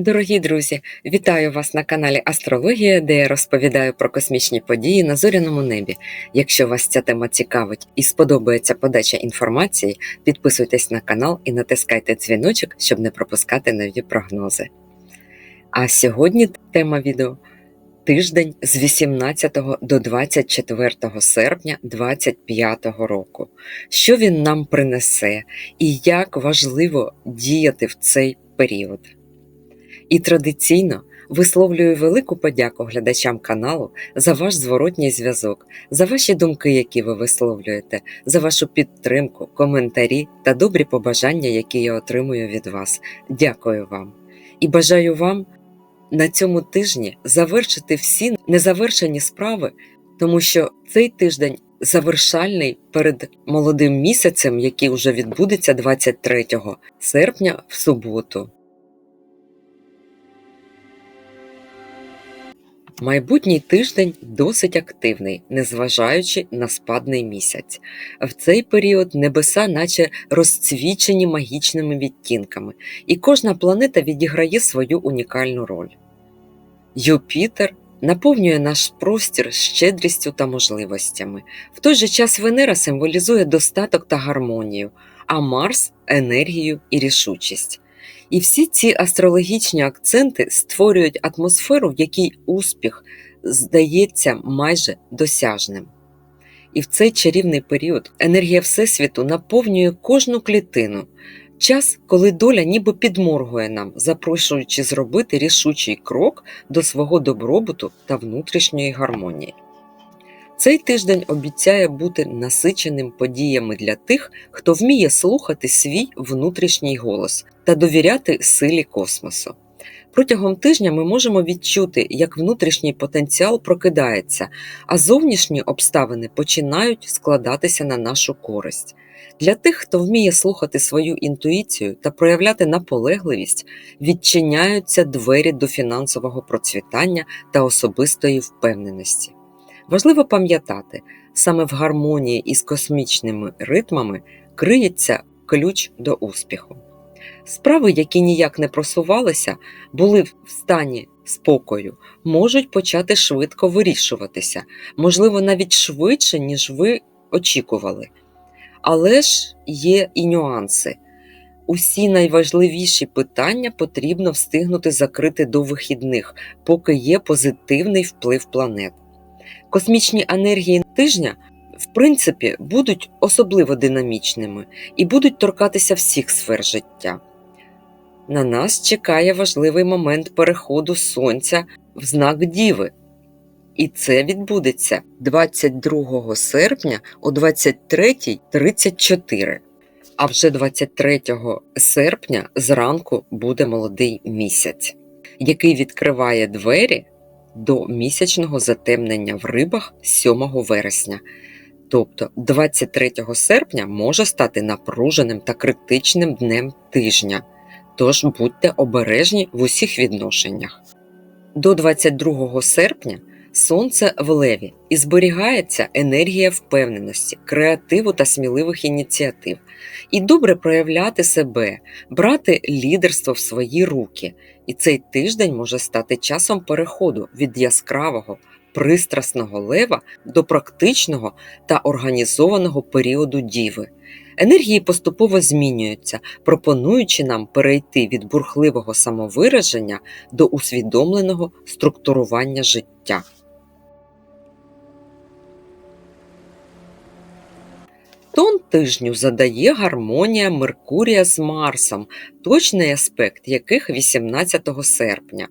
Дорогі друзі, вітаю вас на каналі Астрологія, де я розповідаю про космічні події на зоряному небі. Якщо вас ця тема цікавить і сподобається подача інформації, підписуйтесь на канал і натискайте дзвіночок, щоб не пропускати нові прогнози. А сьогодні тема відео тиждень з 18 до 24 серпня 2025 року. Що він нам принесе і як важливо діяти в цей період. І традиційно висловлюю велику подяку глядачам каналу за ваш зворотній зв'язок, за ваші думки, які ви висловлюєте, за вашу підтримку, коментарі та добрі побажання, які я отримую від вас. Дякую вам і бажаю вам на цьому тижні завершити всі незавершені справи, тому що цей тиждень завершальний перед молодим місяцем, який вже відбудеться 23 серпня в суботу. Майбутній тиждень досить активний, незважаючи на спадний місяць. В цей період небеса, наче розцвічені магічними відтінками, і кожна планета відіграє свою унікальну роль. Юпітер наповнює наш простір щедрістю та можливостями. В той же час Венера символізує достаток та гармонію, а Марс енергію і рішучість. І всі ці астрологічні акценти створюють атмосферу, в якій успіх здається майже досяжним. І в цей чарівний період енергія Всесвіту наповнює кожну клітину, час, коли доля ніби підморгує нам, запрошуючи зробити рішучий крок до свого добробуту та внутрішньої гармонії. Цей тиждень обіцяє бути насиченим подіями для тих, хто вміє слухати свій внутрішній голос та довіряти силі космосу. Протягом тижня ми можемо відчути, як внутрішній потенціал прокидається, а зовнішні обставини починають складатися на нашу користь. Для тих, хто вміє слухати свою інтуїцію та проявляти наполегливість, відчиняються двері до фінансового процвітання та особистої впевненості. Важливо пам'ятати, саме в гармонії із космічними ритмами криється ключ до успіху. Справи, які ніяк не просувалися, були в стані спокою, можуть почати швидко вирішуватися, можливо, навіть швидше, ніж ви очікували. Але ж є і нюанси. Усі найважливіші питання потрібно встигнути закрити до вихідних, поки є позитивний вплив планет. Космічні енергії тижня, в принципі, будуть особливо динамічними і будуть торкатися всіх сфер життя. На нас чекає важливий момент переходу Сонця в знак Діви. І це відбудеться 22 серпня о 23.34. А вже 23 серпня зранку буде молодий місяць, який відкриває двері до місячного затемнення в рибах 7 вересня. Тобто 23 серпня може стати напруженим та критичним днем тижня, тож будьте обережні в усіх відношеннях. До 22 серпня Сонце в леві і зберігається енергія впевненості, креативу та сміливих ініціатив, і добре проявляти себе, брати лідерство в свої руки. І цей тиждень може стати часом переходу від яскравого, пристрасного лева до практичного та організованого періоду діви. Енергії поступово змінюються, пропонуючи нам перейти від бурхливого самовираження до усвідомленого структурування життя. Тон тижню задає гармонія Меркурія з Марсом, точний аспект яких 18 серпня.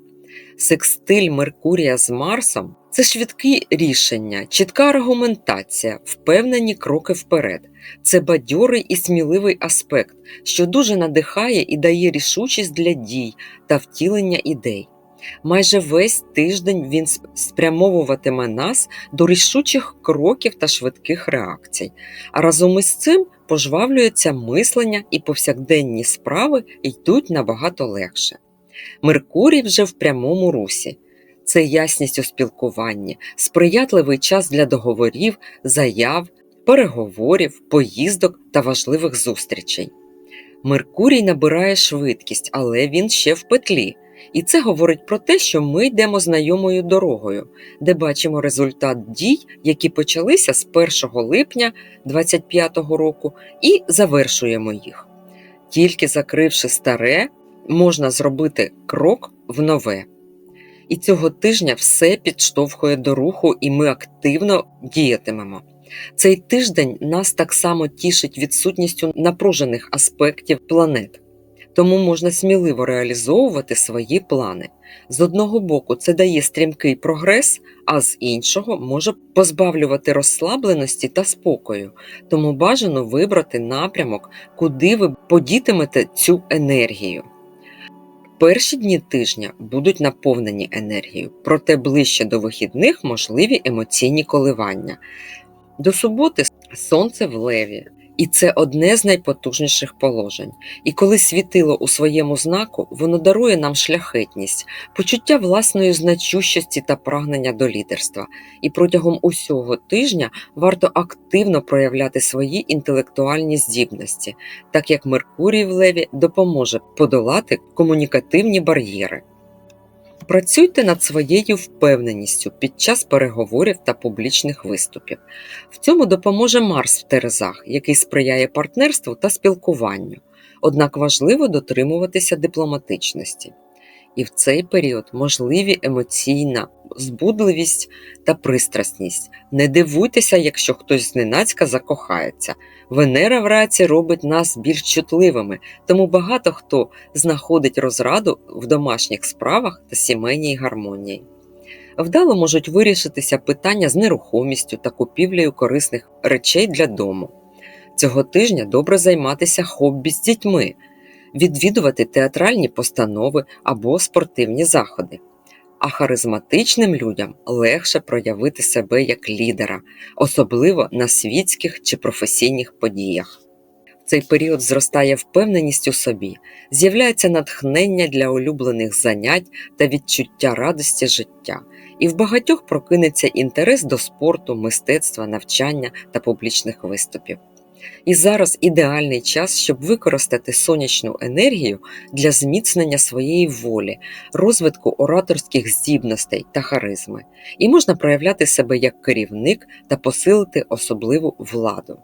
Секстиль Меркурія з Марсом це швидкі рішення, чітка аргументація, впевнені кроки вперед. Це бадьорий і сміливий аспект, що дуже надихає і дає рішучість для дій та втілення ідей. Майже весь тиждень він спрямовуватиме нас до рішучих кроків та швидких реакцій, а разом із цим пожвавлюється мислення і повсякденні справи йдуть набагато легше. Меркурій вже в прямому русі. Це ясність у спілкуванні, сприятливий час для договорів, заяв, переговорів, поїздок та важливих зустрічей. Меркурій набирає швидкість, але він ще в петлі І це говорить про те, що ми йдемо знайомою дорогою, де бачимо результат дій, які почалися з 1 липня 2025 року, і завершуємо їх. Тільки закривши старе, можна зробити крок в нове. І цього тижня все підштовхує до руху, і ми активно діятимемо. Цей тиждень нас так само тішить відсутністю напружених аспектів планет. Тому можна сміливо реалізовувати свої плани. З одного боку, це дає стрімкий прогрес, а з іншого може позбавлювати розслабленості та спокою. Тому бажано вибрати напрямок, куди ви подітимете цю енергію. Перші дні тижня будуть наповнені енергією, проте ближче до вихідних можливі емоційні коливання. До суботи сонце в леві, і це одне з найпотужніших положень. І коли світило у своєму знаку, воно дарує нам шляхетність, почуття власної значущості та прагнення до лідерства. І протягом усього тижня варто активно проявляти свої інтелектуальні здібності, так як Меркурій в леві допоможе подолати комунікативні бар'єри. Працюйте над своєю впевненістю під час переговорів та публічних виступів. В цьому допоможе Марс в Терезах, який сприяє партнерству та спілкуванню. Однак важливо дотримуватися дипломатичності. І в цей період можливі емоційна збудливість та пристрасність. Не дивуйтеся, якщо хтось зненацька закохається. Венера в раці робить нас більш чутливими, тому багато хто знаходить розраду в домашніх справах та сімейній гармонії. Вдало можуть вирішитися питання з нерухомістю та купівлею корисних речей для дому. Цього тижня добре займатися хобі з дітьми, відвідувати театральні постанови або спортивні заходи. А харизматичним людям легше проявити себе як лідера, особливо на світських чи професійних подіях. В цей період зростає впевненість у собі, з'являється натхнення для улюблених занять та відчуття радості життя, і в багатьох прокинеться інтерес до спорту, мистецтва, навчання та публічних виступів. І зараз ідеальний час, щоб використати сонячну енергію для зміцнення своєї волі, розвитку ораторських здібностей та харизми, і можна проявляти себе як керівник та посилити особливу владу.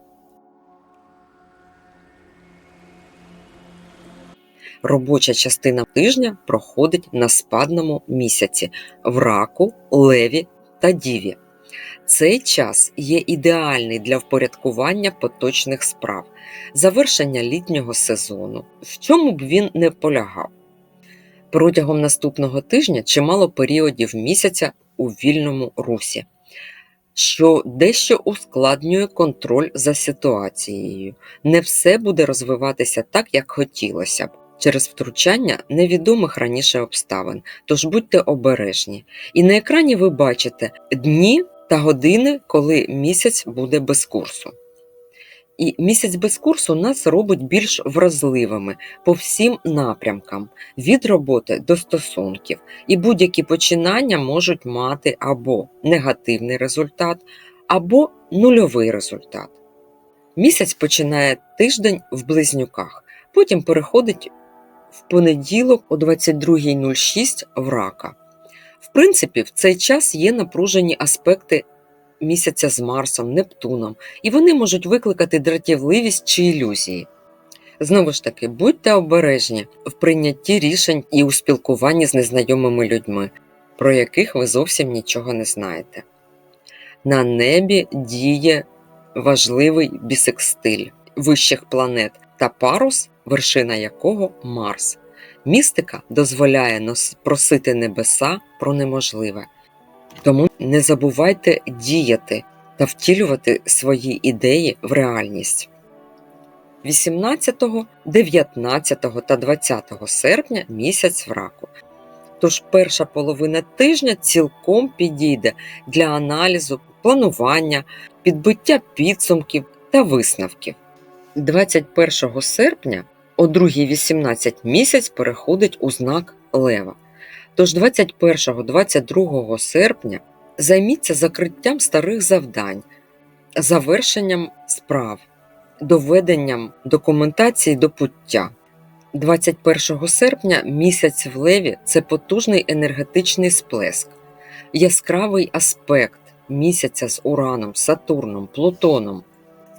Робоча частина тижня проходить на спадному місяці в раку, леві та діві. Цей час є ідеальний для впорядкування поточних справ, завершення літнього сезону, в чому б він не полягав. Протягом наступного тижня чимало періодів місяця у вільному русі, що дещо ускладнює контроль за ситуацією. Не все буде розвиватися так, як хотілося б. Через втручання невідомих раніше обставин, тож будьте обережні. І на екрані ви бачите дні та години, коли місяць буде без курсу. І місяць без курсу нас робить більш вразливими по всім напрямкам від роботи до стосунків, і будь-які починання можуть мати або негативний результат, або нульовий результат. Місяць починає тиждень в близнюках, потім переходить в понеділок о 22.06 в рака. Принципі, в цей час є напружені аспекти місяця з Марсом, Нептуном, і вони можуть викликати дратівливість чи ілюзії. Знову ж таки, будьте обережні в прийнятті рішень і у спілкуванні з незнайомими людьми, про яких ви зовсім нічого не знаєте. На небі діє важливий бісекстиль вищих планет та парус, вершина якого Марс. Містика дозволяє просити небеса про неможливе. Тому не забувайте діяти та втілювати свої ідеї в реальність. 18, 19 та 20 серпня місяць в раку. Тож перша половина тижня цілком підійде для аналізу, планування, підбиття підсумків та висновків. 21 серпня о 2.18 місяць переходить у знак Лева. Тож 21-22 серпня займіться закриттям старих завдань, завершенням справ, доведенням документації до пуття. 21 серпня місяць в Леві це потужний енергетичний сплеск, яскравий аспект місяця з Ураном, Сатурном, Плутоном.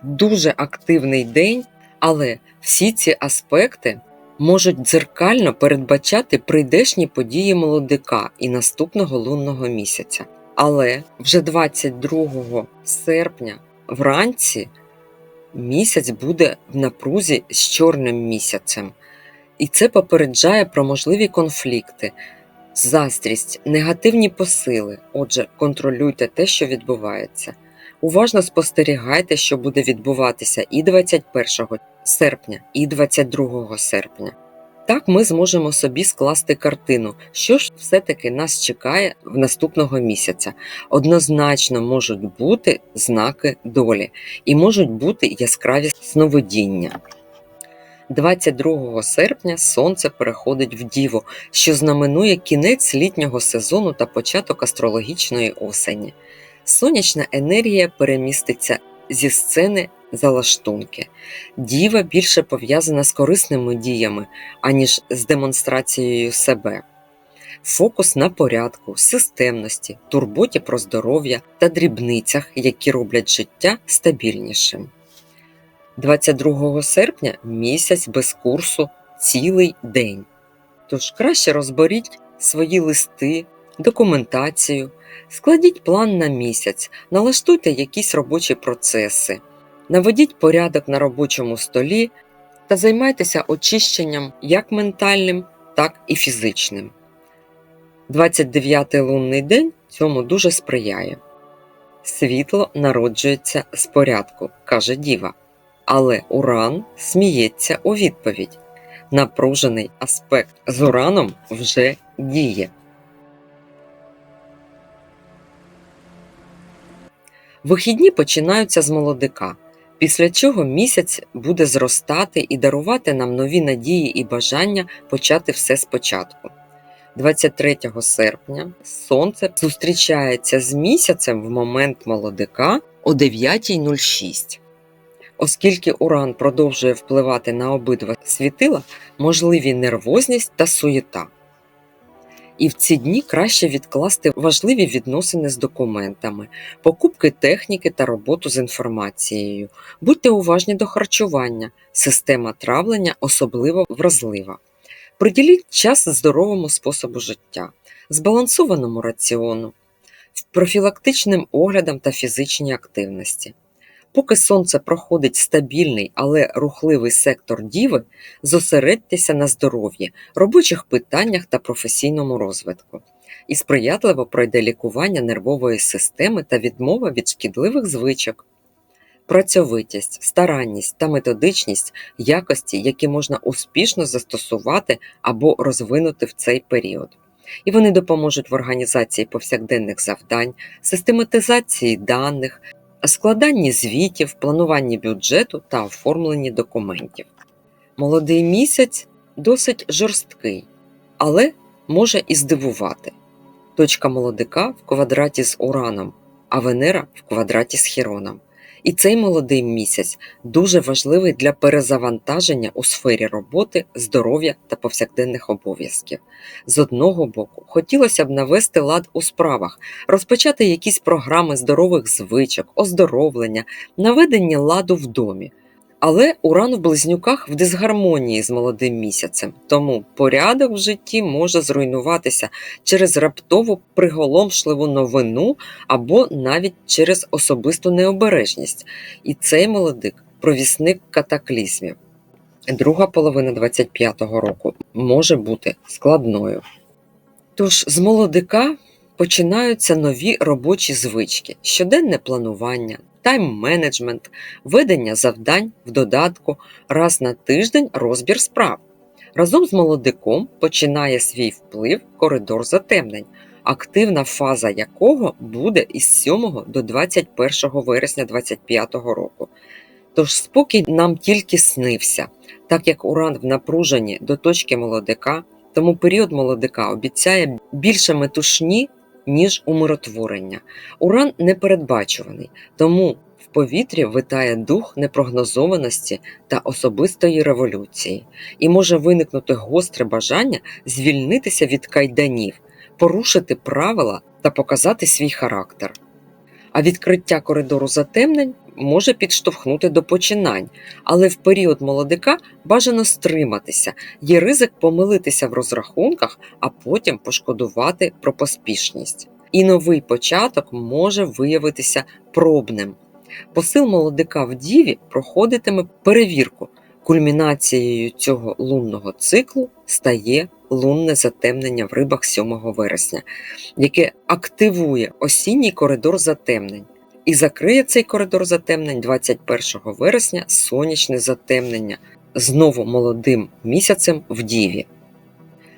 Дуже активний день, але всі ці аспекти можуть дзеркально передбачати прийдешні події молодика і наступного лунного місяця. Але вже 22 серпня вранці місяць буде в напрузі з чорним місяцем. І це попереджає про можливі конфлікти, заздрість, негативні посили. Отже, контролюйте те, що відбувається. Уважно спостерігайте, що буде відбуватися і 21 серпня, і 22 серпня. Так ми зможемо собі скласти картину, що ж все-таки нас чекає в наступного місяця. Однозначно можуть бути знаки долі і можуть бути яскраві сновидіння. 22 серпня сонце переходить в Діву, що знаменує кінець літнього сезону та початок астрологічної осені. Сонячна енергія переміститься зі сцени за лаштунки. Діва більше пов'язана з корисними діями, аніж з демонстрацією себе. Фокус на порядку, системності, турботі про здоров'я та дрібницях, які роблять життя стабільнішим. 22 серпня місяць без курсу цілий день. Тож краще розберіть свої листи, документацію, складіть план на місяць, налаштуйте якісь робочі процеси, наведіть порядок на робочому столі та займайтеся очищенням як ментальним, так і фізичним. 29 лунний день цьому дуже сприяє. Світло народжується з порядку, каже Діва. Але Уран сміється у відповідь. Напружений аспект з Ураном вже діє. Вихідні починаються з молодика, після чого місяць буде зростати і дарувати нам нові надії і бажання почати все спочатку. 23 серпня Сонце зустрічається з місяцем в момент молодика о 9.06. Оскільки Уран продовжує впливати на обидва світила, можливі нервозність та суєта. І в ці дні краще відкласти важливі відносини з документами, покупки техніки та роботу з інформацією. Будьте уважні до харчування, система травлення особливо вразлива. Приділіть час здоровому способу життя, збалансованому раціону, профілактичним оглядам та фізичній активності. Поки сонце проходить стабільний, але рухливий сектор діви, зосередьтеся на здоров'ї, робочих питаннях та професійному розвитку. І сприятливо пройде лікування нервової системи та відмова від шкідливих звичок. Працьовитість, старанність та методичність якості, які можна успішно застосувати або розвинути в цей період. І вони допоможуть в організації повсякденних завдань, систематизації даних, складанні звітів, плануванні бюджету та оформленні документів. Молодий місяць досить жорсткий, але може і здивувати. Точка молодика в квадраті з Ураном, а Венера в квадраті з Хіроном. І цей молодий місяць дуже важливий для перезавантаження у сфері роботи, здоров'я та повсякденних обов'язків. З одного боку, хотілося б навести лад у справах, розпочати якісь програми здорових звичок, оздоровлення, наведення ладу в домі. Але уран в близнюках в дисгармонії з молодим місяцем, тому порядок в житті може зруйнуватися через раптову приголомшливу новину або навіть через особисту необережність. І цей молодик провісник катаклізмів. Друга половина 25-го року може бути складною. Тож з молодика починаються нові робочі звички, щоденне планування, тайм-менеджмент, ведення завдань в додатку, раз на тиждень розбір справ. Разом з молодиком починає свій вплив коридор затемнень, активна фаза якого буде із 7 до 21 вересня 2025 року. Тож спокій нам тільки снився, так як уран в напруженні до точки молодика, тому період молодика обіцяє більше метушні, ніж умиротворення. Уран непередбачуваний, тому В повітрі витає дух непрогнозованості та особистої революції, і може виникнути гостре бажання звільнитися від кайданів, порушити правила та показати свій характер. А відкриття коридору затемнень може підштовхнути до починань, але в період молодика бажано стриматися, є ризик помилитися в розрахунках, а потім пошкодувати про поспішність. І новий початок може виявитися пробним. Посил молодика в діві проходитиме перевірку. Кульмінацією цього лунного циклу стає лунне затемнення в рибах 7 вересня, яке активує осінній коридор затемнень. І закриє цей коридор затемнень 21 вересня сонячне затемнення знову молодим місяцем в Діві.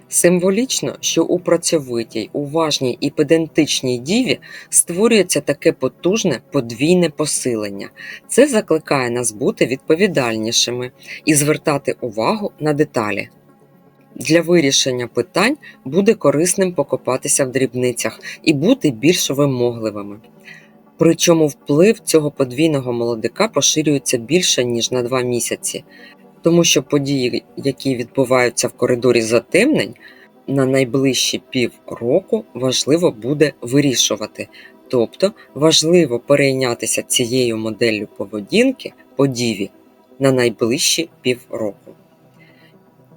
Символічно, що у працьовитій, уважній і педантичній діві створюється таке потужне подвійне посилення. Це закликає нас бути відповідальнішими і звертати увагу на деталі. Для вирішення питань буде корисним покопатися в дрібницях і бути більш вимогливими. Причому вплив цього подвійного молодика поширюється більше, ніж на два місяці, тому що події, які відбуваються в коридорі затемнень, на найближчі півроку важливо буде вирішувати. Тобто важливо перейнятися цією моделлю поведінки по діві на найближчі півроку.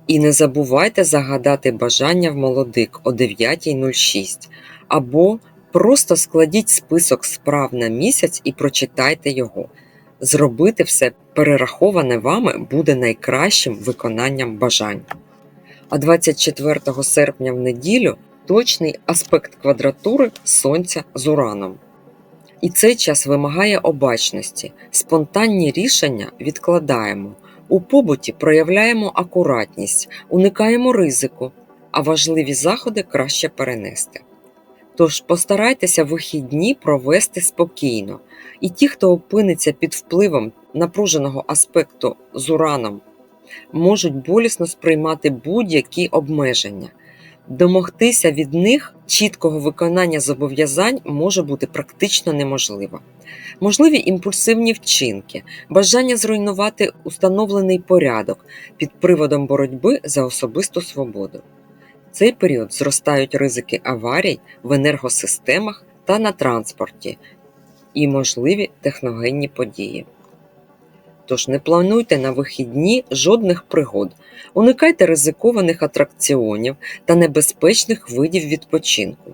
І не забувайте загадати бажання в молодик о 9.06 або Просто складіть список справ на місяць і прочитайте його. Зробити все перераховане вами буде найкращим виконанням бажань. А 24 серпня в неділю точний аспект квадратури Сонця з Ураном. І цей час вимагає обачності. Спонтанні рішення відкладаємо. У побуті проявляємо акуратність, уникаємо ризику, а важливі заходи краще перенести. Тож постарайтеся вихідні провести спокійно, і ті, хто опиниться під впливом напруженого аспекту з ураном, можуть болісно сприймати будь-які обмеження. Домогтися від них чіткого виконання зобов'язань може бути практично неможливо. Можливі імпульсивні вчинки, бажання зруйнувати установлений порядок під приводом боротьби за особисту свободу цей період зростають ризики аварій в енергосистемах та на транспорті і можливі техногенні події. Тож не плануйте на вихідні жодних пригод, уникайте ризикованих атракціонів та небезпечних видів відпочинку.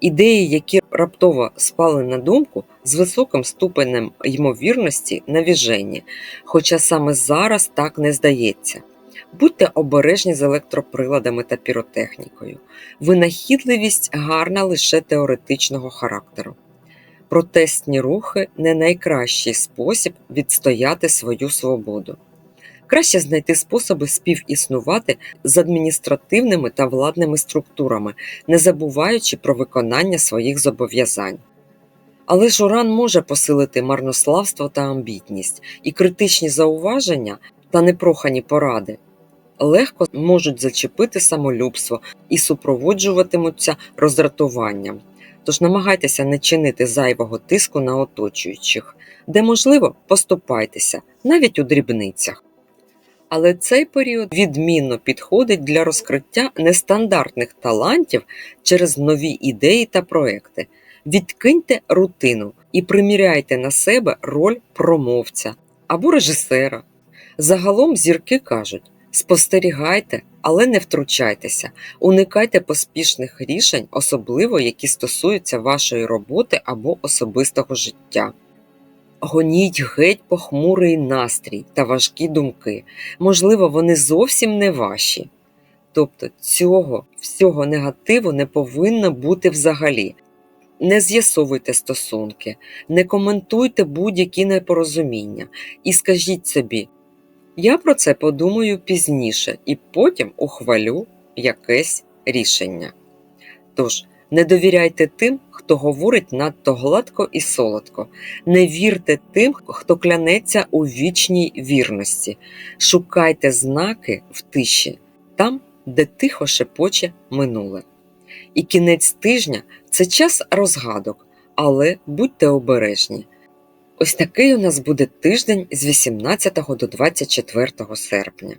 Ідеї, які раптово спали на думку з високим ступенем ймовірності навіжені, хоча саме зараз так не здається. Будьте обережні з електроприладами та піротехнікою. Винахідливість гарна лише теоретичного характеру. Протестні рухи не найкращий спосіб відстояти свою свободу. Краще знайти способи співіснувати з адміністративними та владними структурами, не забуваючи про виконання своїх зобов'язань. Але ж уран може посилити марнославство та амбітність, і критичні зауваження та непрохані поради легко можуть зачепити самолюбство і супроводжуватимуться роздратуванням. Тож намагайтеся не чинити зайвого тиску на оточуючих, де можливо, поступайтеся навіть у дрібницях. Але цей період відмінно підходить для розкриття нестандартних талантів через нові ідеї та проекти. Відкиньте рутину і приміряйте на себе роль промовця або режисера. Загалом зірки кажуть, Спостерігайте, але не втручайтеся, уникайте поспішних рішень, особливо які стосуються вашої роботи або особистого життя. Гоніть геть похмурий настрій та важкі думки. Можливо, вони зовсім не ваші. Тобто цього всього негативу не повинно бути взагалі. Не з'ясовуйте стосунки, не коментуйте будь-які непорозуміння і скажіть собі, я про це подумаю пізніше і потім ухвалю якесь рішення. Тож, не довіряйте тим, хто говорить надто гладко і солодко, не вірте тим, хто клянеться у вічній вірності, шукайте знаки в тиші, там, де тихо шепоче минуле. І кінець тижня це час розгадок, але будьте обережні. Ось такий у нас буде тиждень з 18 до 24 серпня.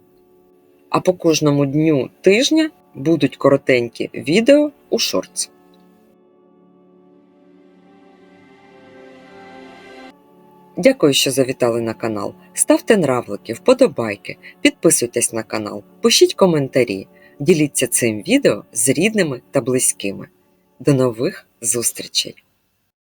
А по кожному дню тижня будуть коротенькі відео у шортс. Дякую, що завітали на канал. Ставте нравлики, вподобайки, підписуйтесь на канал, пишіть коментарі, діліться цим відео з рідними та близькими. До нових зустрічей!